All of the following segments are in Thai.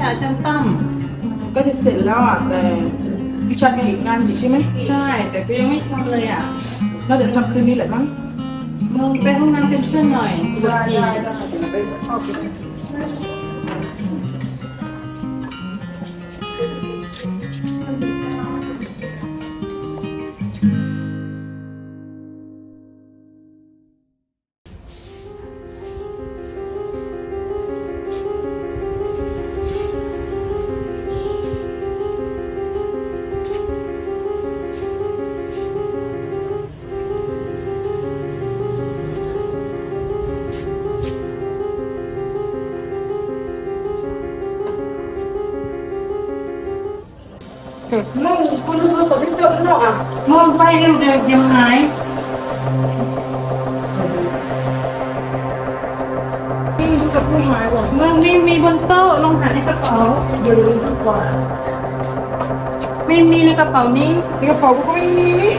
วิชาอาจารย์ตั้มก็จะเสร็จแล้วอะแต่วิชาการอีกงานอีกใช่ไหมใช่ แต่ก็ยังไม่ทำเลยอะน่าจะทำคืนนี้แหละมั้งมึงไปห้องน้ำเป็นเพื่อนหน่อยปวดจีไปเข้าไปมึงคุณรู้ตัวที่เจอข้างนอกอะมองไป เร็วเดี๋ยวยังหายนี่ดูกับผู้หายบอกมึงไม่มีบนโต๊ะลองหาในกระเป๋าเดี๋ยวดูดีกว่าไม่มีในกระเป๋านี้ในกระเป๋ากูก็ไม่มีนี่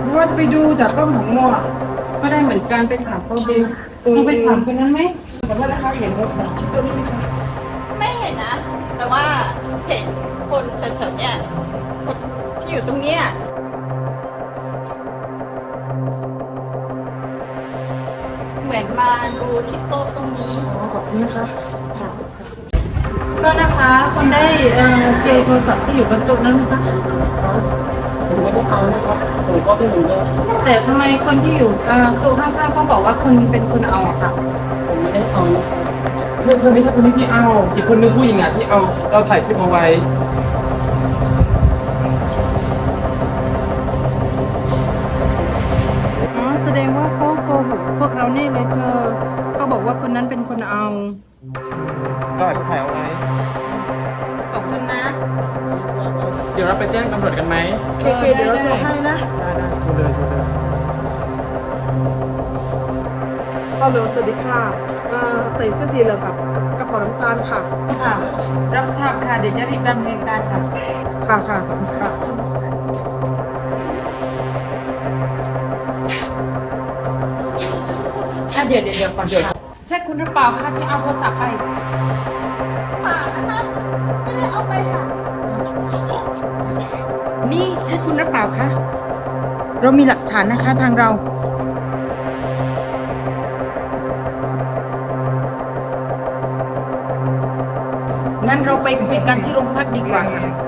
หรือว่าจะไปดูจากกล้องของมัวก็ได้เหมือนกันไปถามเขาดูมึงไปถามคนนั้นไหมแต่ว่านะคะเห็นว่าใส่ชุดตัวนี้ไหมคะไม่เห็นนะ แต่ว่าเห็น คนเฉินๆเนี่ยคนที่อยู่ตรงเนี้ยเหมือนมาดูที่โต๊ะตรงนี้อ๋อขอบคุณนะคะค่ะก็นะคะคนได้เอ่อเจอโทรศัพท์ที่อยู่บนโต๊ะนั้นนะคะผมไม่ได้เอานะครับผมก็ไม่รู้เลยแต่ทำไมคนที่อยู่เอ่อโต๊ะข้างๆเขาบอกว่าคนเป็นคนเอาอะค่ะผมไม่ได้เอานะครับ เธอเธอไม่ใช่คนนี้ที่เอา อีกคนนึงผู้หญิงอะที่เอาเราถ่ายคลิปเอาไว้ อ๋อแสดงว่าเขาโกหกพวกเราแน่เลยเธอ เขาบอกว่าคนนั้นเป็นคนเอา เราแอบถ่ายเอาไว้ ขอบคุณนะเดี๋ยวเราไปแจ้งตำรวจกันไหมโอเคๆเดี๋ยวเราโทรให้นะได้ได้โทรเลยโทรเลยฮัลโหลสวัสดีค่ะเอ่อใส่เสื้อสีเหลืองกับกระเป๋าน้ำตาลค่ะ ค่ะ รับทราบค่ะ เดี๋ยวจะรีบดำเนินการค่ะ ค่ะค่ะขอบคุณค่ะ อะเดี๋ยวเดี๋ยวเดี๋ยวก่อนค่ะใช่คุณหรือเปล่าคะที่เอาโทรศัพท์ไป ป่านะคะไม่ได้เอาไปค่ะ นี่ใช่คุณหรือเปล่าคะ เรามีหลักฐานนะคะทางเรา งั้นเราไปคุยกันที่โรงพักดีกว่าค่ะ